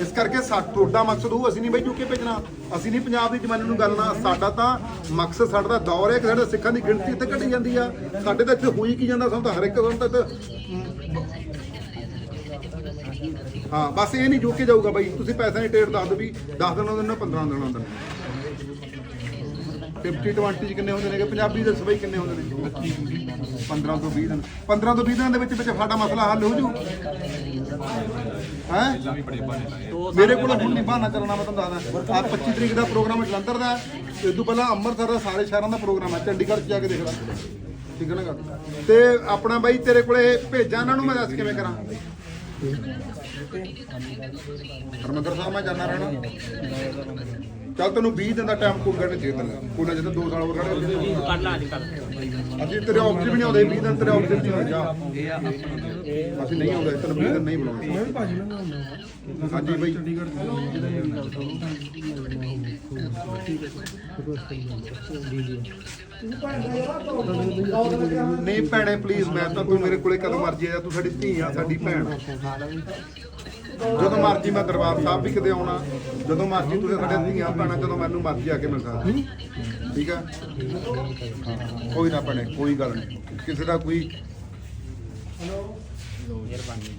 ਇਸ ਕਰਕੇ ਸਾ, ਤੁਹਾਡਾ ਮਕਸਦ ਉਹ ਅਸੀਂ ਨਹੀਂ ਬਈ ਯੂਕੇ ਭੇਜਣਾ। ਅਸੀਂ ਨਹੀਂ ਪੰਜਾਬ ਦੀ ਜਮਾਨੇ ਨੂੰ ਗੱਲ ਸਾਡਾ ਤਾਂ ਮਕਸਦ, ਸਾਡਾ ਤਾਂ ਦੌਰ ਹੈ ਕਿ ਸਾਡੇ ਸਿੱਖਾਂ ਦੀ ਗਿਣਤੀ ਇੱਥੇ ਘਟੀ ਜਾਂਦੀ ਆ। ਸਾਡੇ ਤਾਂ ਇੱਥੇ ਹੋਈ ਕੀ ਜਾਂਦਾ, ਸਾਨੂੰ ਤਾਂ ਹਰ ਇੱਕ ਸਾਨੂੰ ਤਾਂ ਇੱਥੇ ਹਾਂ, ਬਸ ਇਹ ਨਹੀਂ ਯੂਕੇ ਜਾਊਗਾ ਬਾਈ। ਤੁਸੀਂ ਪੈਸੇ ਦੀ ਟੇਟ ਦੱਸ ਦਿਓ ਵੀ 10 ਦਿਨ ਆਉਂਦੇ ਨੇ 15 ਦਿਨ ਆਉਂਦੇ ਨੇ 50 20 ਚ ਕਿੰਨੇ ਹੁੰਦੇ ਨੇਗੇ? ਪੰਜਾਬੀ ਦੇ ਸਬਈ ਕਿੰਨੇ ਹੁੰਦੇ ਨੇ 15 ਤੋਂ 20 ਦਿਨ। 15 ਤੋਂ 20 ਦਿਨਾਂ ਦੇ ਵਿੱਚ ਵਿੱਚ ਸਾਡਾ ਮਸਲਾ ਹੱਲ ਹੋ ਜੂ। ਹੈ? ਮੇਰੇ ਕੋਲ ਹੁਣ ਨਹੀਂ ਬਹਾਨਾ ਚੱਲਣਾ, ਮੈਂ ਤੁਹਾਨੂੰ ਦੱਸਦਾ। ਆ 25 ਤਰੀਕ ਦਾ ਪ੍ਰੋਗਰਾਮ ਜਲੰਧਰ ਦਾ ਇਸ ਤੋਂ ਪਹਿਲਾਂ ਅੰਮ੍ਰਿਤਸਰ ਦਾ ਸਾਰੇ ਸ਼ਹਿਰਾਂ ਦਾ ਪ੍ਰੋਗਰਾਮ ਹੈ। ਚੰਡੀਗੜ੍ਹ 'ਚ ਜਾ ਕੇ ਦੇਖ ਲੈ ਠੀਕ ਹੈ ਨਾ ਗੱਲ? ਤੇ ਆਪਣਾ ਬਾਈ, ਤੇਰੇ ਕੋਲੇ ਭੇਜਾਂ ਇਹਨਾਂ ਨੂੰ, ਮੈਂ ਦੱਸ ਕਿਵੇਂ ਕਰਾਂ? ਹਰਮੰਦਰ ਸਾਹਿਬ, ਮੈਂ ਜਾਣਾ ਰਹਿਣਾ। ਚੱਲ ਤੈਨੂੰ 20 ਦਿਨ ਦਾ ਟਾਈਮ ਕੋਈ ਗੱਲ ਦੇ ਦਿੰਦਾ। ਕੋਈ ਨਾ ਜਦੋਂ 2 ਸਾਲ ਹੋਰ ਖੜੇ ਕੱਢ ਲਾ ਅੱਜ ਕੱਲ ਅਸੀਂ ਤੇਰੇ ਆਫਿਸ ਵੀ ਨਹੀਂ ਆਉਂਦੇ 20 ਦਿਨ ਤੇਰੇ ਆਫਿਸ ਨਹੀਂ ਜਾ। ਅਸੀਂ ਨਹੀਂ ਆਉਂਦੇ, ਤੈਨੂੰ 20 ਦਿਨ ਨਹੀਂ ਬੁਲਾਉਂਦੇ ਮੈਂ ਭਾਜੀ ਨਾਲ ਨਹੀਂ ਭੈਣੇ ਪਲੀਜ਼ ਮੈਂ ਤਾਂ ਤੂੰ ਮੇਰੇ ਕੋਲੇ ਕਦੋਂ ਮਰਜ਼ੀ ਆ ਤੂੰ ਸਾਡੀ ਧੀ ਆ, ਸਾਡੀ ਭੈਣ। ਜਦੋਂ ਮਰਜ਼ੀ ਮੈਂ ਦਰਬਾਰ ਸਾਹਿਬ ਵੀ ਕਿਤੇ ਆਉਣਾ। ਜਦੋਂ ਮਰਜ਼ੀ ਤੁਸੀਂ ਸਾਡੇ ਧੀਆਂ ਭੈਣਾਂ ਜਦੋਂ ਮੈਨੂੰ ਮਰਜ਼ੀ ਆ ਕੇ ਮਿਲ ਸਕਦਾ। ਠੀਕ ਆ? ਕੋਈ ਨਾ ਭੈਣੇ ਕੋਈ ਗੱਲ ਨਹੀਂ। ਕਿਸੇ ਦਾ ਕੋਈ ਮਿਹਰਬਾਨੀ।